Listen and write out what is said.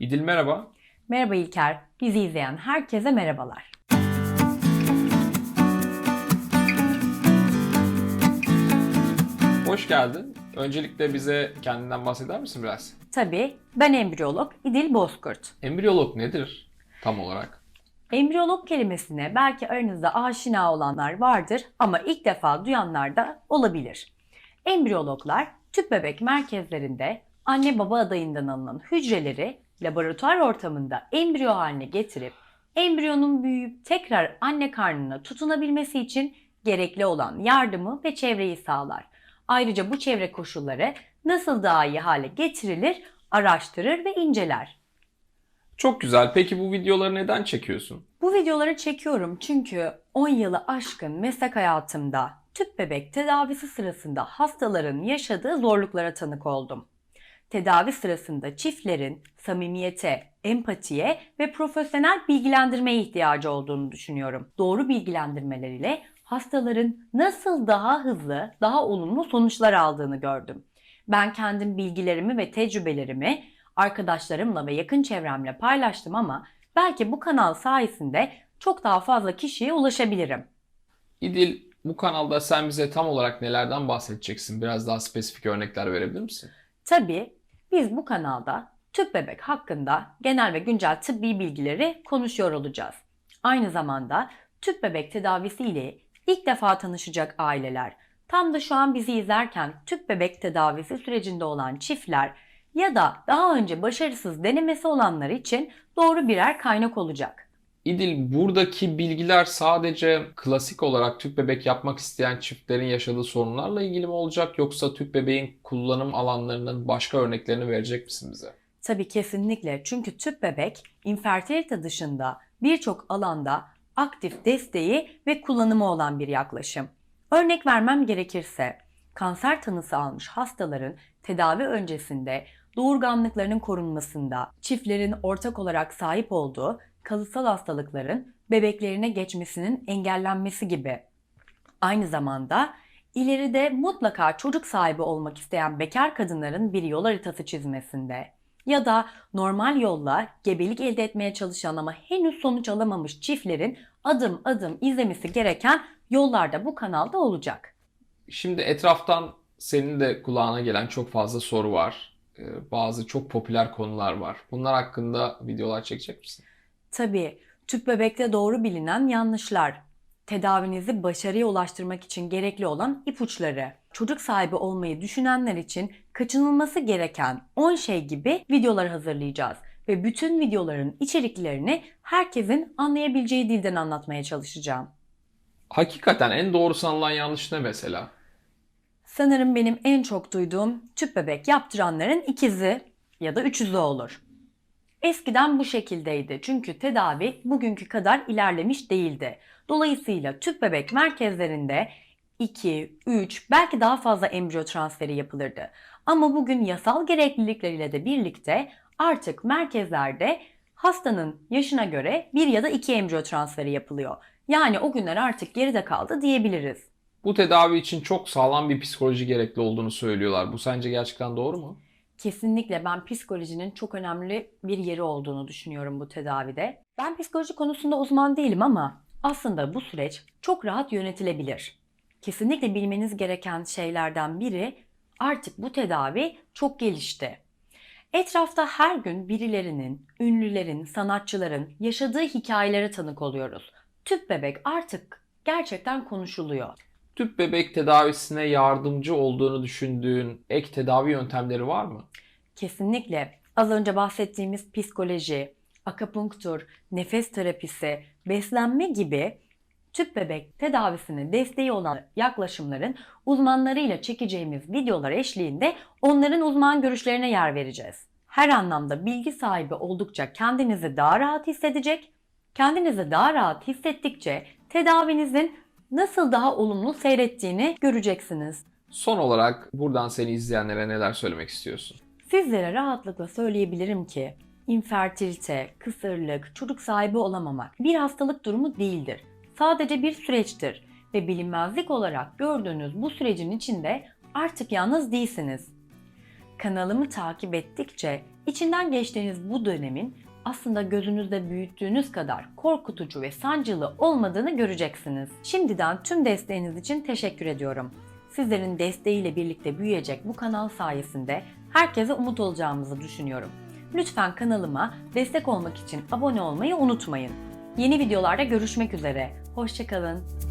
İdil merhaba. Merhaba İlker, bizi izleyen herkese merhabalar. Hoş geldin. Öncelikle bize kendinden bahseder misin biraz? Tabii ben embriyolog İdil Bozkurt. Embriyolog nedir tam olarak? Embriyolog kelimesine belki aranızda aşina olanlar vardır ama ilk defa duyanlar da olabilir. Embriyologlar tüp bebek merkezlerinde anne baba adayından alınan hücreleri laboratuvar ortamında embriyo haline getirip embriyonun büyüyüp tekrar anne karnına tutunabilmesi için gerekli olan yardımı ve çevreyi sağlar. Ayrıca bu çevre koşulları nasıl daha iyi hale getirilir araştırır ve inceler. Çok güzel. Peki bu videoları neden çekiyorsun? Bu videoları çekiyorum çünkü 10 yılı aşkın meslek hayatımda tüp bebek tedavisi sırasında hastaların yaşadığı zorluklara tanık oldum. Tedavi sırasında çiftlerin samimiyete, empatiye ve profesyonel bilgilendirmeye ihtiyacı olduğunu düşünüyorum. Doğru bilgilendirmeler ile hastaların nasıl daha hızlı, daha olumlu sonuçlar aldığını gördüm. Ben kendim bilgilerimi ve tecrübelerimi arkadaşlarımla ve yakın çevremle paylaştım ama belki bu kanal sayesinde çok daha fazla kişiye ulaşabilirim. İdil bu kanalda sen bize tam olarak nelerden bahsedeceksin? Biraz daha spesifik örnekler verebilir misin? Tabii biz bu kanalda tüp bebek hakkında genel ve güncel tıbbi bilgileri konuşuyor olacağız. Aynı zamanda tüp bebek tedavisi ile ilk defa tanışacak aileler, tam da şu an bizi izlerken tüp bebek tedavisi sürecinde olan çiftler ya da daha önce başarısız denemesi olanlar için doğru birer kaynak olacak. İdil buradaki bilgiler sadece klasik olarak tüp bebek yapmak isteyen çiftlerin yaşadığı sorunlarla ilgili mi olacak yoksa tüp bebeğin kullanım alanlarının başka örneklerini verecek misin bize? Tabii kesinlikle çünkü tüp bebek infertilite dışında birçok alanda aktif desteği ve kullanımı olan bir yaklaşım. Örnek vermem gerekirse kanser tanısı almış hastaların tedavi öncesinde doğurganlıklarının korunmasında, çiftlerin ortak olarak sahip olduğu kalıtsal hastalıkların bebeklerine geçmesinin engellenmesi gibi. Aynı zamanda ileride mutlaka çocuk sahibi olmak isteyen bekar kadınların bir yol haritası çizmesinde ya da normal yolla gebelik elde etmeye çalışan ama henüz sonuç alamamış çiftlerin adım adım izlemesi gereken yollarda bu kanalda olacak. Şimdi etraftan senin de kulağına gelen çok fazla soru var. Ee, Bazı çok popüler konular var. Bunlar hakkında videolar çekecek misin? Tabii tüp bebekte doğru bilinen yanlışlar, tedavinizi başarıya ulaştırmak için gerekli olan ipuçları, çocuk sahibi olmayı düşünenler için kaçınılması gereken 10 şey gibi videolar hazırlayacağız ve bütün videoların içeriklerini herkesin anlayabileceği dilden anlatmaya çalışacağım. Hakikaten en doğru sanılan yanlış ne mesela? Sanırım benim en çok duyduğum tüp bebek yaptıranların ikizi ya da üçüzü olur. Eskiden bu şekildeydi çünkü tedavi bugünkü kadar ilerlemiş değildi. Dolayısıyla tüp bebek merkezlerinde 2, 3 belki daha fazla embriyo transferi yapılırdı. Ama bugün yasal gereklilikleriyle de birlikte artık merkezlerde hastanın yaşına göre bir ya da iki embriyo transferi yapılıyor. Yani o günler artık geride kaldı diyebiliriz. Bu tedavi için çok sağlam bir psikoloji gerekli olduğunu söylüyorlar. Bu sence gerçekten doğru mu? Kesinlikle ben psikolojinin çok önemli bir yeri olduğunu düşünüyorum bu tedavide. Ben psikoloji konusunda uzman değilim ama aslında bu süreç çok rahat yönetilebilir. Kesinlikle bilmeniz gereken şeylerden biri artık bu tedavi çok gelişti. Etrafta her gün birilerinin, ünlülerin, sanatçıların yaşadığı hikayelere tanık oluyoruz. Tüp bebek artık gerçekten konuşuluyor. Tüp bebek tedavisine yardımcı olduğunu düşündüğün ek tedavi yöntemleri var mı? Kesinlikle az önce bahsettiğimiz psikoloji, akupunktur, nefes terapisi, beslenme gibi tüp bebek tedavisine desteği olan yaklaşımların uzmanlarıyla çekeceğimiz videolar eşliğinde onların uzman görüşlerine yer vereceğiz. Her anlamda bilgi sahibi oldukça kendinizi daha rahat hissedecek, kendinizi daha rahat hissettikçe tedavinizin nasıl daha olumlu seyrettiğini göreceksiniz. Son olarak buradan seni izleyenlere neler söylemek istiyorsun? Sizlere rahatlıkla söyleyebilirim ki infertilite, kısırlık, çocuk sahibi olamamak bir hastalık durumu değildir. Sadece bir süreçtir ve bilinmezlik olarak gördüğünüz bu sürecin içinde artık yalnız değilsiniz. Kanalımı takip ettikçe İçinden geçtiğiniz bu dönemin aslında gözünüzde büyüttüğünüz kadar korkutucu ve sancılı olmadığını göreceksiniz. Şimdiden tüm desteğiniz için teşekkür ediyorum. Sizlerin desteğiyle birlikte büyüyecek bu kanal sayesinde herkese umut olacağımızı düşünüyorum. Lütfen kanalıma destek olmak için abone olmayı unutmayın. Yeni videolarda görüşmek üzere. Hoşçakalın.